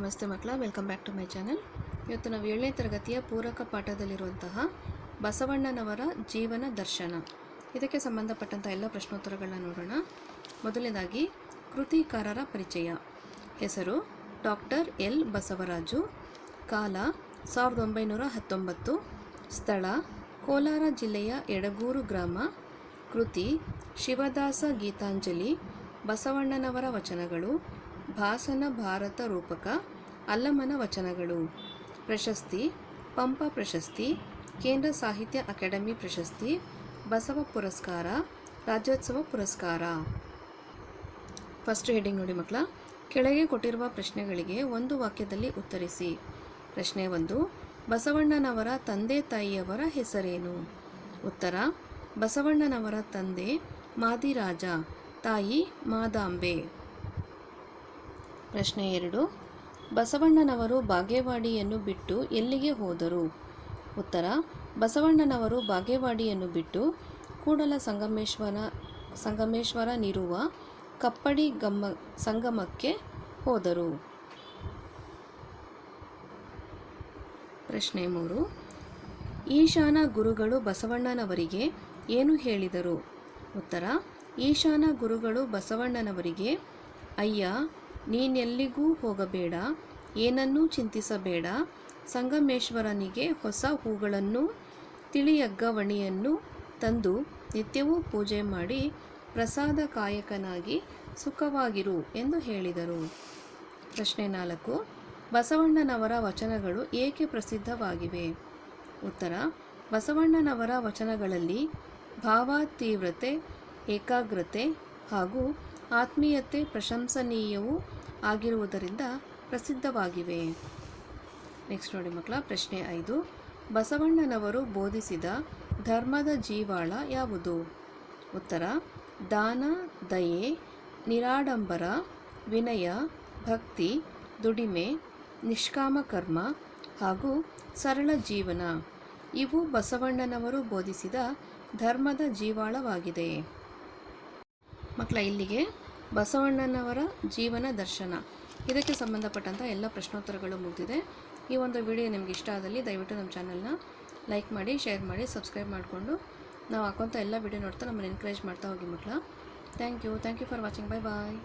ನಮಸ್ತೆ ಮಕ್ಕಳ welcome back to my channel ಇವತ್ತು ನಾವು ಏಳನೇ ತರಗತಿಯ ಪೂರಕ ಪಾಠದಲ್ಲಿರುವಂತಹ ಬಸವಣ್ಣನವರ ಜೀವನ ದರ್ಶನ. ಇದಕ್ಕೆ ಸಂಬಂಧಪಟ್ಟಂಥ ಎಲ್ಲ ಪ್ರಶ್ನೋತ್ತರಗಳನ್ನ ನೋಡೋಣ. ಮೊದಲನೇದಾಗಿ, ಕೃತಿಕಾರರ ಪರಿಚಯ. ಹೆಸರು ಡಾಕ್ಟರ್ ಎಲ್ ಬಸವರಾಜು. ಕಾಲ, ಸಾವಿರದ ಒಂಬೈನೂರ ಹತ್ತೊಂಬತ್ತು. ಸ್ಥಳ, ಕೋಲಾರ ಜಿಲ್ಲೆಯ ಎಡಗೂರು ಗ್ರಾಮ. ಕೃತಿ, ಶಿವದಾಸ ಗೀತಾಂಜಲಿ, ಬಸವಣ್ಣನವರ ವಚನಗಳು, ಭಾಸನ ಭಾರತ ರೂಪಕ. ಅಲ್ಲಮನ ವಚನಗಳು. ಪ್ರಶಸ್ತಿ, ಪಂಪ ಪ್ರಶಸ್ತಿ, ಕೇಂದ್ರ ಸಾಹಿತ್ಯ ಅಕಾಡೆಮಿ ಪ್ರಶಸ್ತಿ, ಬಸವ ಪುರಸ್ಕಾರ, ರಾಜ್ಯೋತ್ಸವ ಪುರಸ್ಕಾರ. ಫಸ್ಟ್ ಹೆಡಿಂಗ್ ನೋಡಿ ಮಕ್ಕಳ ಕೆಳಗೆ ಕೊಟ್ಟಿರುವ ಪ್ರಶ್ನೆಗಳಿಗೆ ಒಂದು ವಾಕ್ಯದಲ್ಲಿ ಉತ್ತರಿಸಿ. ಪ್ರಶ್ನೆ ಒಂದು, ಬಸವಣ್ಣನವರ ತಂದೆ ತಾಯಿಯವರ ಹೆಸರೇನು? ಉತ್ತರ, ಬಸವಣ್ಣನವರ ತಂದೆ ಮಾದಿರಾಜ, ತಾಯಿ ಮಾದಾಂಬೆ. ಪ್ರಶ್ನೆ ಎರಡು ಬಸವಣ್ಣನವರು ಬಾಗೇವಾಡಿಯನ್ನು ಬಿಟ್ಟು ಎಲ್ಲಿಗೆ ಹೋದರು? ಉತ್ತರ, ಬಸವಣ್ಣನವರು ಬಾಗೇವಾಡಿಯನ್ನು ಬಿಟ್ಟು ಕೂಡಲ ಸಂಗಮೇಶ್ವರ ಸಂಗಮೇಶ್ವರನಿರುವ ಕಪ್ಪಡಿ ಗಮ್ಮ, ಸಂಗಮಕ್ಕೆ ಹೋದರು. ಪ್ರಶ್ನೆ ಮೂರು. ಈಶಾನ ಗುರುಗಳು ಬಸವಣ್ಣನವರಿಗೆ ಏನು ಹೇಳಿದರು? ಉತ್ತರ, ಈಶಾನ ಗುರುಗಳು ಬಸವಣ್ಣನವರಿಗೆ, ಅಯ್ಯ ನೀನೆಲ್ಲಿಗೂ ಹೋಗಬೇಡ, ಏನನ್ನೂ ಚಿಂತಿಸಬೇಡ. ಸಂಗಮೇಶ್ವರನಿಗೆ ಹೊಸ ಹೂಗಳನ್ನು, ತಿಳಿಯಗ್ಗವಣಿಯನ್ನು ತಂದು ನಿತ್ಯವೂ ಪೂಜೆ ಮಾಡಿ ಪ್ರಸಾದ ಕಾಯಕನಾಗಿ ಸುಖವಾಗಿರು ಎಂದು ಹೇಳಿದರು. ಪ್ರಶ್ನೆ ನಾಲ್ಕು, ಬಸವಣ್ಣನವರ ವಚನಗಳು ಏಕೆ ಪ್ರಸಿದ್ಧವಾಗಿವೆ? ಉತ್ತರ, ಬಸವಣ್ಣನವರ ವಚನಗಳಲ್ಲಿ ಭಾವತೀವ್ರತೆ, ಏಕಾಗ್ರತೆ ಹಾಗೂ ಆತ್ಮೀಯತೆ ಪ್ರಶಂಸನೀಯವೂ ಆಗಿರುವುದರಿಂದ ಪ್ರಸಿದ್ಧವಾಗಿವೆ. ನೆಕ್ಸ್ಟ್ ನೋಡಿ ಮಕ್ಕಳ, ಪ್ರಶ್ನೆ ಐದು. ಬಸವಣ್ಣನವರು ಬೋಧಿಸಿದ ಧರ್ಮದ ಜೀವಾಳ ಯಾವುದು? ಉತ್ತರ, ದಾನ, ದಯೆ, ನಿರಾಡಂಬರ, ವಿನಯ, ಭಕ್ತಿ, ದುಡಿಮೆ, ನಿಷ್ಕಾಮ ಕರ್ಮ ಹಾಗೂ ಸರಳ ಜೀವನ. ಇವು ಬಸವಣ್ಣನವರು ಬೋಧಿಸಿದ ಧರ್ಮದ ಜೀವಾಳವಾಗಿದೆ. ಮಕ್ಕಳ, ಇಲ್ಲಿಗೆ ಬಸವಣ್ಣನವರ ಜೀವನ ದರ್ಶನ. ಇದಕ್ಕೆ ಸಂಬಂಧಪಟ್ಟಂಥ ಎಲ್ಲ ಪ್ರಶ್ನೋತ್ತರಗಳು ಮುಗಿದಿದೆ. ಈ ಒಂದು ವಿಡಿಯೋ ನಿಮ್ಗೆ ಇಷ್ಟ ಆದಲ್ಲಿ ದಯವಿಟ್ಟು ನಮ್ಮ ಚಾನಲ್ನ ಲೈಕ್ ಮಾಡಿ, ಶೇರ್ ಮಾಡಿ, ಸಬ್ಸ್ಕ್ರೈಬ್ ಮಾಡಿಕೊಂಡು ನಾವು ಹಾಕೋಂಥ ಎಲ್ಲ ವಿಡಿಯೋ ನೋಡ್ತಾ ನಮ್ಮನ್ನು ಎನ್ಕರೇಜ್ ಮಾಡ್ತಾ ಹೋಗಿ ಮಕ್ಕಳ thank you thank you for watching bye bye